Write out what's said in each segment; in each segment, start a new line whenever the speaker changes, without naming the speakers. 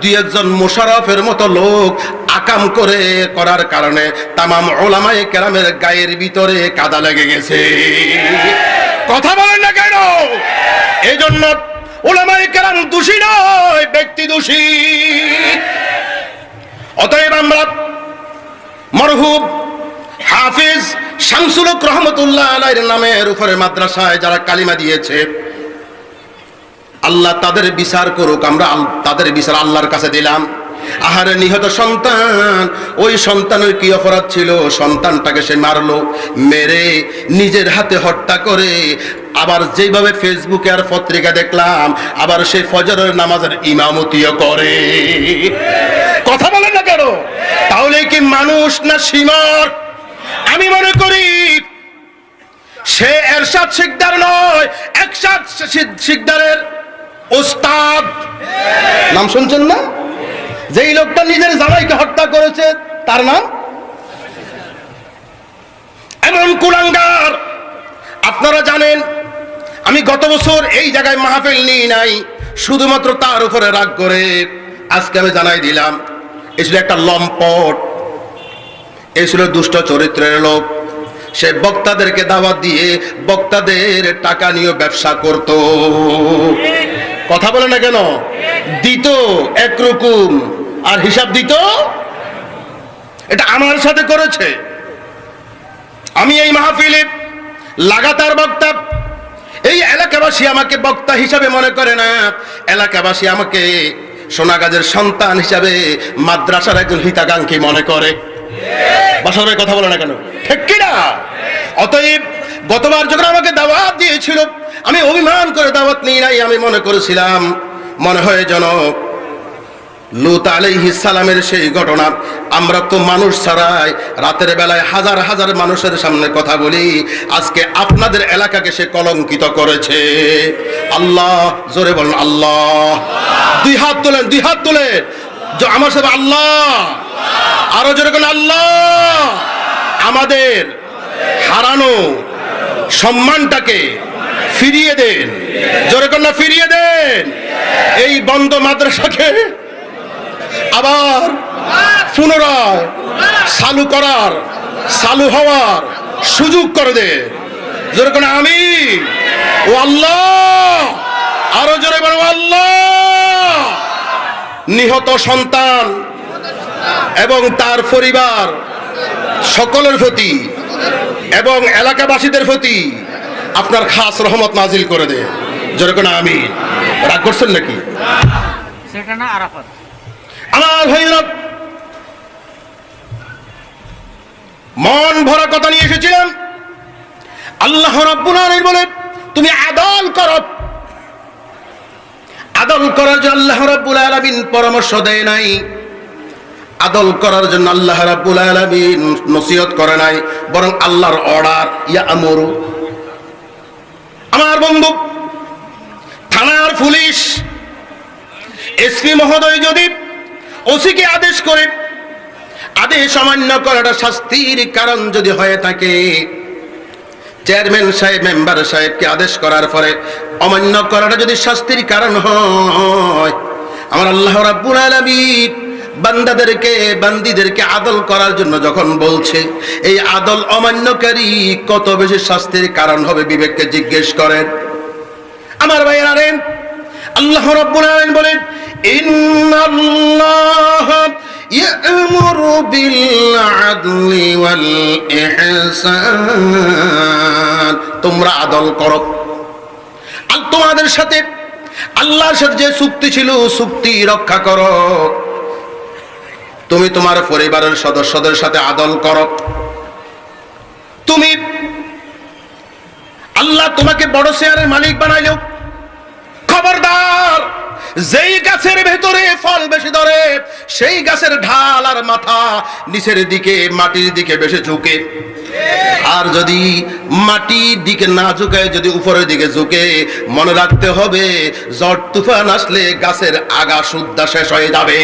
দুই একজন মোশারফের মতো লোক আকাম করে করার কারণে তামাম ওলামায়ে কেরামের গায়ের ভিতরে কাদা লেগে গেছে। কথা বলেন না কেন? এই জন্য ওলামায়ে কেরাম দোষী নয়, ব্যক্তি দোষী। অতএব আমরা মরহুব হাফিজ শামসুলক রহমতুল্লাহ আলাইয়ের নামের উপরে মাদ্রাসায় যারা কালিমা দিয়েছে আল্লাহ তাদের বিচার করুক, আমরা তাদের বিচার আল্লাহর কাছে দিলাম। আহারে নিহত সন্তান, ওই সন্তানের কি অপরাধ ছিল? সন্তানটাকে সে মারলো, মেরে নিজের হাতে হত্যা করে আবার যেভাবে ফেসবুকে আর পত্রিকা দেখলাম, আবার সে ফজরের নামাজের ইমামতিও করে। কথা বলেন না কেন? তাহলে কি মানুষ না সীমার? আমি মনে করি সে এরশাদ শিকদার নয় একসাদ শিকদারের ওস্তাদ। নাম শুনছেন না? যেই লোকটা নিজের জামাইকে হত্যা করেছে, তার নাম? এমন কুলাঙ্গার। আপনারা জানেন, আমি গত বছর এই জায়গায় মাহফিল নিই নাই, শুধুমাত্র তার উপরে রাগ করে। আজকে আমি জানাই দিলাম, এ ছিল একটা লম্পট। এ ছিল দুষ্ট চরিত্রের লোক। সে বক্তাদেরকে দাওয়াত দিয়ে বক্তাদের টাকা নিয়ে ব্যবসা করত। কথা বলে না কেন? দিত একরকম আর হিসাব দিত? এটা আমার সাথে করেছে। আমি এই মাহফিলে লাগাতার বক্তা। এই এলাকাবাসী আমাকে বক্তা হিসাবে মনে করে না। এলাকাবাসী আমাকে সোনাগাজের সন্তান হিসাবে মাদ্রাসার একজন হিতাকাঙ্ক্ষী মনে করে। বাসরের কথা বলে না কেন? ঠিক কিনা? অতএব গতবার যখন আমাকে দাওয়াত দিয়েছিল আমি অভিমান করে দাওয়াত নিই নাই, আমি মনে করেছিলাম, মনে হয় যেন লুত সালামের সেই ঘটনা। আমরা তো মানুষ ছাড়াই রাতের বেলায় হাজার হাজার মানুষের সামনে কথা বলি। আজকে আপনাদের এলাকাকে সে কলঙ্কিত করেছে। আল্লাহ, জোরে বলেন, আল্লাহ। দুই হাত তোলেন, দুই হাত তোলেন। আমার সাথে আল্লাহ। আরও বলেন, আল্লাহ। আমাদের হারানো সম্মানটাকে ফিরিয়ে দেন। জোরে কন্যা, ফিরিয়ে দেন। এই বন্ধ মাদ্রাসাকে আবার পুনরায় চালু করার, চালু হওয়ার সুযোগ করে দে। জোরে কোন আমি ও আল্লাহ, আরও জোরে বলো আল্লাহ। নিহত সন্তান এবং তার পরিবার সকলের প্রতি এবং এলাকাবাসীদের প্রতি আপনার খাস রহমত নাজিল করে দে। জোরে কোন আমি রাগ করছেন নাকি?
সেটা না আরাফাত।
আমার ভাইরা মন ভরা কথা নিয়ে এসেছিলাম। আল্লাহ রাব্বুল আলামিন বলে তুমি আদল করো আদল করার জন্য আল্লাহ রাব্বুল আলামিন পরামর্শ দেয় নাই। আদল করার জন্য আল্লাহ রাব্বুল আলামিন নসিহত করে নাই বরং আল্লাহর অর্ডার ইয়া আমার বন্ধু থানার পুলিশ এসপি মহোদয় যদি ওসিকে আদেশ করে, আদেশ অমান্য করাটা শাস্তির কারণ যদি হয়ে থাকে, চেয়ারম্যান সাহেব, মেম্বার সাহেবকে আদেশ করার পরে অমান্য করাটা যদি শাস্তির কারণ হয়, আমার আল্লাহ রাব্বুল আলামিন বান্দাদেরকে, বান্দিদেরকে আদল করার জন্য যখন বলছে, এই আদল অমান্যকারী কত বেশি শাস্তির কারণ হবে বিবেককে জিজ্ঞেস করেন। আমার ভাইয়েরা রে আল্লাহ রাব্বুল আলামিন বলেন, ইন্নাল্লাহ ইয়ামুরু বিল আদলি ওয়াল ইহসান তোমরা আদল করো। আর তোমাদের সাথে আল্লাহর সাথে যে চুক্তি ছিল, চুক্তি রক্ষা করো। তুমি তোমার পরিবারের সদস্যদের সাথে আদল করো। তুমি আল্লাহ তোমাকে বড় শেয়ারের মালিক বানাইলেও খবরদার, যেই গাছের ভেতরে ফল বেশি ধরে, সেই গাছের ঢাল আর মাথা নিচের দিকে, মাটির দিকে বেশি ঝুঁকে। আর যদি মাটির দিকে না ঝুঁকে, যদি উপরের দিকে ঝুঁকে, মনে রাখতে হবে, ঝড় তুফান আসলে গাছের আগা সুদ্ধা শেষ হয়ে যাবে।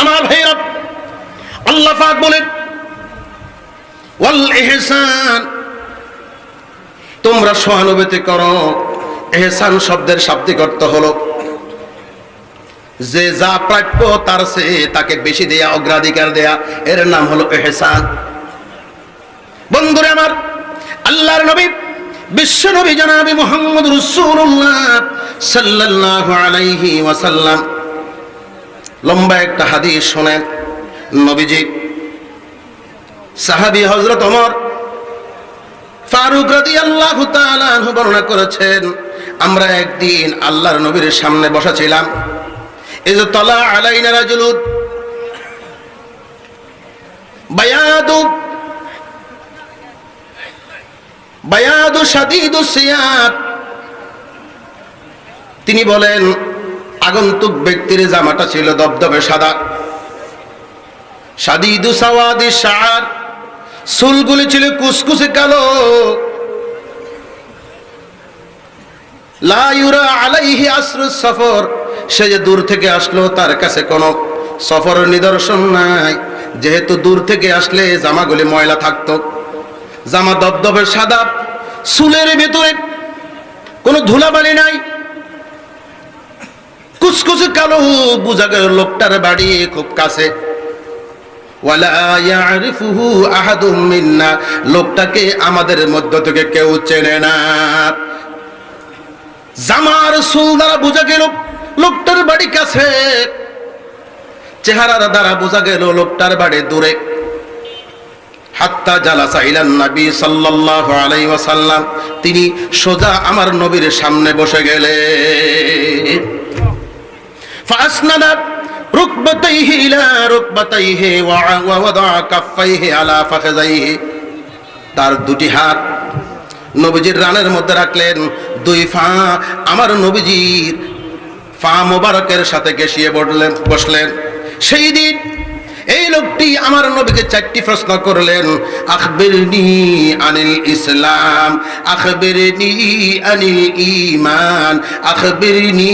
আমার ভাইরা আল্লাহ পাক বলেন তোমরা সহানুভূতি করো। এহসান শব্দের শাব্দিক অর্থ হলো, যে যা প্রাপ্য তার সে তাকে বেশি দেয়া, অগ্রাধিকার দেয়া। এর নাম হলো এহসান বন্ধুরে আমার, আল্লাহর নবী, বিশ্ব নবী জনাবি মোহাম্মদ রসুল্লাহ সাল্লাল্লাহু আলাইহি ওয়াসাল্লাম লম্বা একটা হাদিস শোনেন নবীজি। সাহাবী হজরত অমর ফারুক তাআলা আনহু বর্ণনা করেছেন, আমরা একদিন আল্লাহর নবীর সামনে বসা ছিলাম এই যে তলা আলাইনা রাজুলুদ বায়াদু বায়াদু শাদীদু সিয়াদ। তিনি বলেন আগন্তুক ব্যক্তির জামাটা ছিল দবদবে সাদা। শাদীদু সাওয়াদি শাআর চুলগুলি ছিল কুসকুসে কালো। লা ইউরা আলাইহি আসরু সফর, সে যে দূর থেকে আসলো তার কাছে কোনো সফরের নিদর্শন নাই। যেহেতু দূর থেকে আসলে জামাগুলি ময়লা থাকতো। জামা দবদবে সাদা, চুলের ভেতরে কোনো ধুলাবালি নাই। কুচকুচে কালো বোঝা গেল লোকটার বাড়ি খুব কাছে। লোকটাকে আমাদের মধ্য থেকে কেউ চেনে না। জামার সুল দ্বারা বোঝা গেল লোকটার বাড়ি কাছে। চেহারার দ্বারা বোঝা গেল লোকটার বাড়ি দূরে। হাত্তা জালাসা ইলান নবী সাল্লাল্লাহু আলাইহি ওয়াসাল্লাম, তিনি সোজা আমার নবীর সামনে বসে গেলেন। ফাসনাদা রুকবাতাইহি ইলা রুকবাতাইহি ওয়া ওয়াদা কাফাইহি আলা তার দুটি হাত নবীজির রানের মধ্যে রাখলেন, দুই ফা আমার নবীজির ফা মোবারকের সাথে গেসিয়ে বসলেন বসলেন। সেই দিন এই লোকটি আমার নবীকে চারটি প্রশ্ন করলেন, আখবিরনি আনিল ইসলাম, আখবিরনি আনিল ইমান আখবিরনি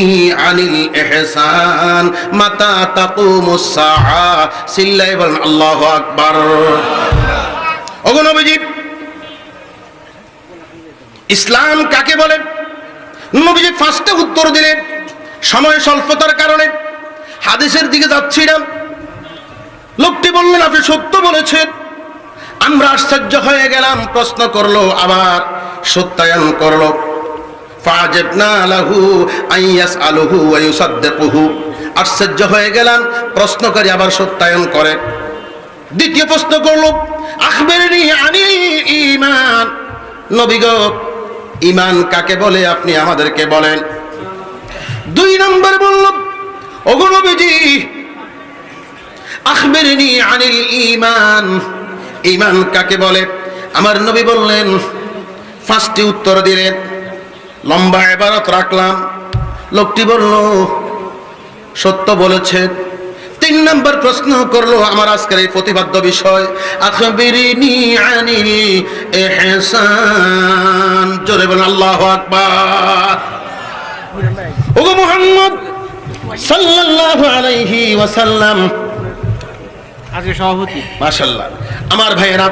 আনিল ইহসান মাতা তাকুমুস সাআ সিল্লাই বলেন, আল্লাহু আকবার। ওগো নবীজি, ইসলাম কাকে বলে? নবীজি ফার্স্টে উত্তর দিলেন, সময় স্বল্পতার কারণে। হাদিসের দিকে যাচ্ছিলাম লোকটি বললেন, আপনি সত্য বলেছেন। আমরা আশ্চর্য হয়ে গেলাম। প্রশ্ন করল, আবার সত্যায়ন করল। আশ্চর্য হয়ে গেলাম, প্রশ্নকারী আবার সত্যায়ন করে। দ্বিতীয় প্রশ্ন করল নবীগ ইমান কাকে বলে আপনি আমাদেরকে বলেন? দুই নম্বর বলল নবীজি আনিল ঈমান। ঈমান কাকে বলে? আমার নবী বললেন ফার্স্টে উত্তর দিলেন লম্বা এবারত রাখলাম। লোকটি বলল, সত্য বলেছে। তিন নম্বর প্রশ্ন করল আমার আজকের এই প্রতিবাদ্য বিষয়, আখবিরিনি আনিল জোরে বলেন, আল্লাহু আকবার। ওগো সাল্লাল্লাহু আলাইহি ওয়াসাল্লাম
আজকে সভাপতি।
মাশাল্লাহ আমার ভাইয়েরা,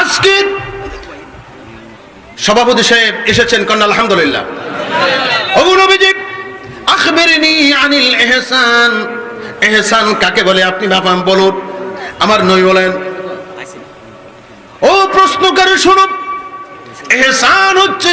আজকে সভাপতি সাহেব এসেছেন কন্যা, আলহামদুলিল্লাহ। ওগো নবীজি, আখবিরনি আনিল ইহসান এহসান কাকে বলে আপনি বাপাম বলুন। আমার নই বলেন, ও প্রশ্নকারী শুনুন, এহসান হচ্ছে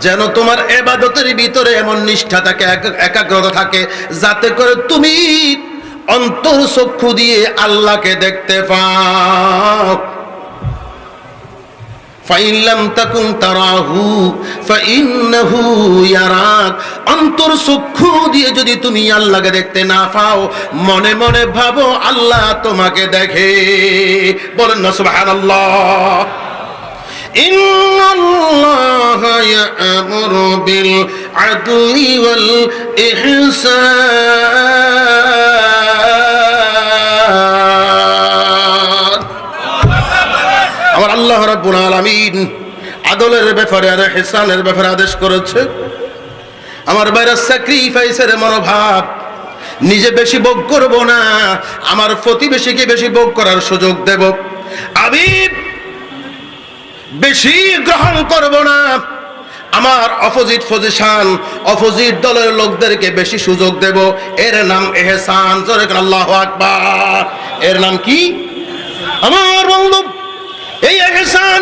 যেন তোমার এবাদতের ভিতরে এমন নিষ্ঠা থাকে, এক- একাগ্রতা থাকে, যাতে করে তুমি অন্তর চক্ষু দিয়ে আল্লাহকে দেখতে পাও। ফাইন লাম তাকুন তারাহু, ফাইন্নাহু ইয়ারাক। অন্তর চক্ষু দিয়ে যদি তুমি আল্লাহকে দেখতে না পাও, মনে মনে ভাবো আল্লাহ তোমাকে দেখে। বলেন না, সুবহানাল্লাহ। إن الله يأمر بالعدل والإحسان আল্লাহ রাব্বুল আলামিন আদলের ব্যাপারে আর হেসানের ব্যাপারে আদেশ করেছে আমার বাইরে স্যাক্রিফাইসের মনোভাব নিজে বেশি ভোগ করব না আমার প্রতিবেশীকে বেশি ভোগ করার সুযোগ দেব আমি বেশি গ্রহণ করব না। আমার অপোজিট পজিশন অপোজিট দলের লোকদেরকে বেশি সুযোগ দেব। এর নাম এহসান আল্লাহ আকবার। এর নাম কি? আমার বন্ধু, এই এহসান,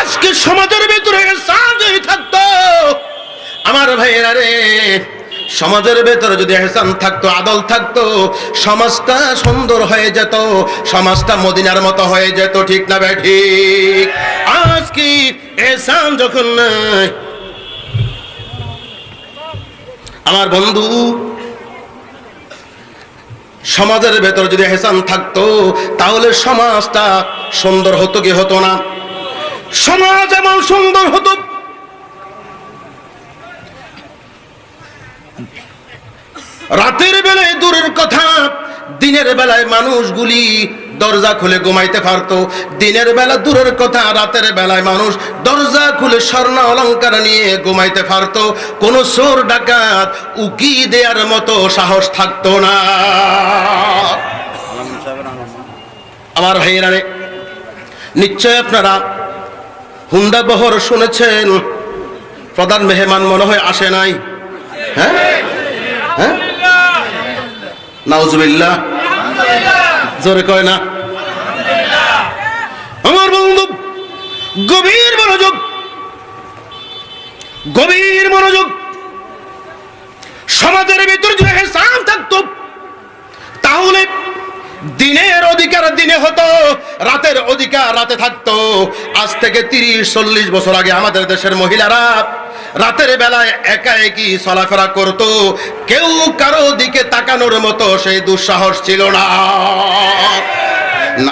আজকে সমাজের ভিতরে এহসান যদি থাকতো, আমার ভাইয়েরা রে সমাজের ভেতরে যদি এহসান থাকতো, আদল থাকতো, সমাজটা সুন্দর হয়ে যেত, সমাজটা মদিনার মতো হয়ে যেত, ঠিক না বে ঠিক। আজ কি এহসান যখন নাই? আমার বন্ধু, সমাজের ভেতর যদি এহসান থাকতো, তাহলে সমাজটা সুন্দর হতো কি হতো না? সমাজ এমন সুন্দর হতো রাতের বেলায় দূরের কথা, দিনের বেলায় মানুষগুলি দরজা খুলে ঘুমাইতে পারতো। দিনের বেলা দূরের কথা, রাতের বেলায় মানুষ দরজা খুলে স্বর্ণ অলংকার নিয়ে ঘুমাইতে পারতো। কোনো চোর, ডাকাত, উকি দেওয়ার মতো সাহস থাকতো না। আমার ভাইয়েরা নিশ্চয় আপনারা হুন্ডা বহর শুনেছেন? প্রধান মেহমান মনে হয় আসে নাই। হ্যাঁ? হ্যাঁ? জোরে কয় না। আমার বন্ধু, গভীর মনোযোগ গভীর মনোযোগ। সমাজের ভিতরে যদি হেসান থাকতো, তাহলে দিনের অধিকার দিনে হতো, রাতের অধিকার রাতে থাকতো। আজ থেকে তিরিশ, চল্লিশ বছর আগে আমাদের দেশের মহিলারা রাতের বেলায় একা একই চলাফেরা করত। কেউ কারও দিকে তাকানোর মতো সেই দুঃসাহস ছিল না।